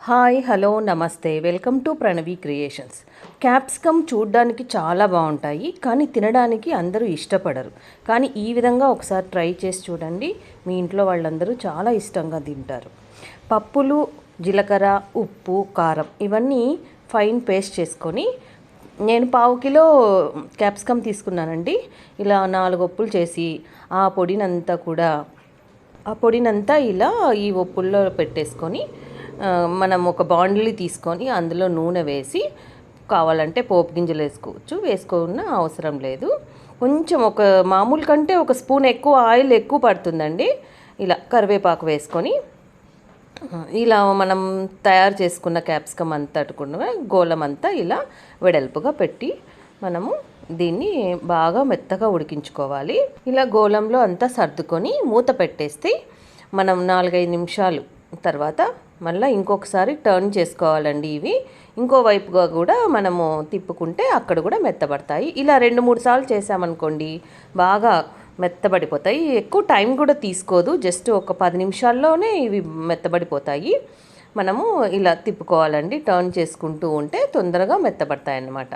Hi hello నమస్తే. Welcome to Pranavi creations. Capsicum చూడ్డానికి చాలా బాగుంటాయి కానీ తినడానికి అందరూ ఇష్టపడరు. కానీ ఈ విధంగా ఒకసారి ట్రై చేసి చూడండి. మీ ఇంట్లో వాళ్ళందరూ చాలా ఇష్టంగా తింటారు. పప్పులు జీలకర్ర ఉప్పు కారం ఇవన్నీ ఫైన్ పేస్ట్ చేసుకొని నేను పావు కిలో క్యాప్సికమ్ తీసుకున్నానండి. ఇలా నాలుగు ఒప్పులు చేసి ఆ పొడినంతా కూడా ఆ పొడినంతా ఇలా ఈ ఒప్పుల్లో పెట్టేసుకొని మనం ఒక బాండ్లీ తీసుకొని అందులో నూనె వేసి కావాలంటే పోపు గింజలు వేసుకోవచ్చు. వేసుకున్న అవసరం లేదు. కొంచెం ఒక మామూలు కంటే ఒక స్పూన్ ఎక్కువ ఆయిల్ ఎక్కువ పడుతుందండి. ఇలా కరివేపాకు వేసుకొని ఇలా మనం తయారు చేసుకున్న క్యాప్సికమ్ అంతా కూడా గోళం అంతా ఇలా వెడల్పుగా పెట్టి మనము దీన్ని బాగా మెత్తగా ఉడికించుకోవాలి. ఇలా గోళంలో అంతా సర్దుకొని మూత పెట్టేస్తే మనం నాలుగైదు నిమిషాలు తర్వాత మళ్ళీ ఇంకొకసారి టర్న్ చేసుకోవాలండి ఇవి. ఇంకో వైపుగా కూడా మనము తిప్పుకుంటే అక్కడ కూడా మెత్తబడతాయి. ఇలా రెండు మూడు సార్లు చేసామనుకోండి బాగా మెత్తబడిపోతాయి. ఎక్కువ టైం కూడా తీసుకోదు. జస్ట్ ఒక పది నిమిషాల్లోనే ఇవి మెత్తబడిపోతాయి. మనము ఇలా తిప్పుకోవాలండి. టర్న్ చేసుకుంటూ ఉంటే తొందరగా మెత్తబడతాయి అన్నమాట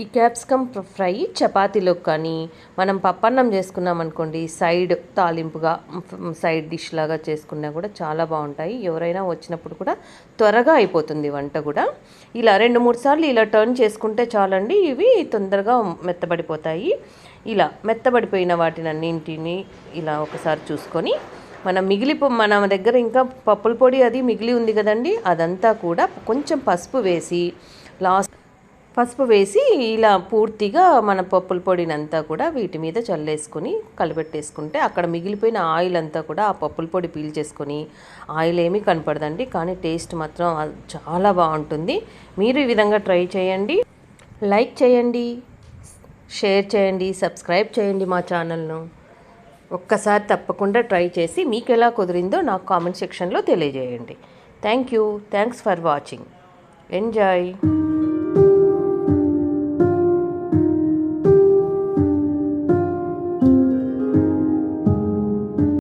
ఈ క్యాప్సికమ్ ఫ్రై చపాతీలో కానీ మనం పప్పన్నం చేసుకున్నాం అనుకోండి సైడ్ తాలింపుగా సైడ్ డిష్ లాగా చేసుకున్నా కూడా చాలా బాగుంటాయి. ఎవరైనా వచ్చినప్పుడు కూడా త్వరగా అయిపోతుంది వంట కూడా. ఇలా రెండు మూడు సార్లు ఇలా టర్న్ చేసుకుంటే చాలండి ఇవి తొందరగా మెత్తబడిపోతాయి. ఇలా మెత్తబడిపోయిన వాటిని అన్నింటిని ఇలా ఒకసారి చూసుకొని మనం మిగిలిపో మన దగ్గర ఇంకా పప్పుల పొడి అది మిగిలి ఉంది కదండి అదంతా కూడా కొంచెం పసుపు వేసి లాస్ట్ పసుపు వేసి ఇలా పూర్తిగా మన పప్పుల పొడినంతా కూడా వీటి మీద చల్లేసుకొని కలిపెట్టేసుకుంటే అక్కడ మిగిలిపోయిన ఆయిల్ అంతా కూడా ఆ పప్పుల పొడి పీల్చేసుకొని ఆయిల్ ఏమీ కనపడదండి కానీ టేస్ట్ మాత్రం చాలా బాగుంటుంది. మీరు ఈ విధంగా ట్రై చేయండి లైక్ చేయండి షేర్ చేయండి సబ్స్క్రైబ్ చేయండి మా ఛానల్ను. ఒక్కసారి తప్పకుండా ట్రై చేసి మీకు ఎలా కుదిరిందో నాకు కామెంట్ సెక్షన్లో తెలియజేయండి. Thank you thanks for watching. Enjoy.